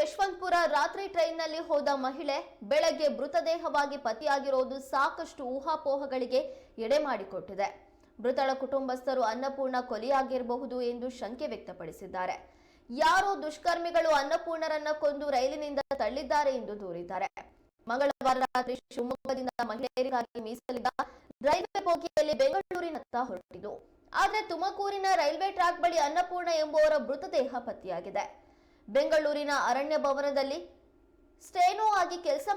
ಯಶವಂತಪುರ ರಾತ್ರಿ ಟ್ರೈನ್ನಲ್ಲಿ ಹೋದ ಮಹಿಳೆ ಬೆಳಗ್ಗೆ ಮೃತದೇಹವಾಗಿ ಪತಿಯಾಗಿರೋದು ಸಾಕಷ್ಟು ಊಹಾಪೋಹಗಳಿಗೆ ಎಡೆ ಮಾಡಿಕೊಟ್ಟಿದೆ. ಮೃತಳ ಕುಟುಂಬಸ್ಥರು ಅನ್ನಪೂರ್ಣ ಕೊಲೆಯಾಗಿರಬಹುದು ಎಂದು ಶಂಕೆ ವ್ಯಕ್ತಪಡಿಸಿದ್ದಾರೆ. ಯಾರೋ ದುಷ್ಕರ್ಮಿಗಳು ಅನ್ನಪೂರ್ಣರನ್ನ ಕೊಂದು ರೈಲಿನಿಂದ ತಳ್ಳಿದ್ದಾರೆ ಎಂದು ದೂರಿದ್ದಾರೆ. ಮಂಗಳವಾರ ರಾತ್ರಿ ಶಿವಮೊಗ್ಗದಿಂದ ಮಹಿಳೆಯರಿಗಾಗಿ ಮೀಸಲಿದ್ದ ರೈಲ್ವೆ ಬೋಗಿಯಲ್ಲಿ ಬೆಂಗಳೂರಿನತ್ತ ಹೊರಟಿದ್ದು. ಆದರೆ ತುಮಕೂರಿನ ರೈಲ್ವೆ ಟ್ರ್ಯಾಕ್ ಬಳಿ ಅನ್ನಪೂರ್ಣ ಎಂಬುವರ ಮೃತದೇಹ ಪತ್ತೆಯಾಗಿದೆ. ಬೆಂಗಳೂರಿನ ಅರಣ್ಯ ಭವನದಲ್ಲಿ ಸ್ಟೇನೋ ಆಗಿ ಕೆಲಸ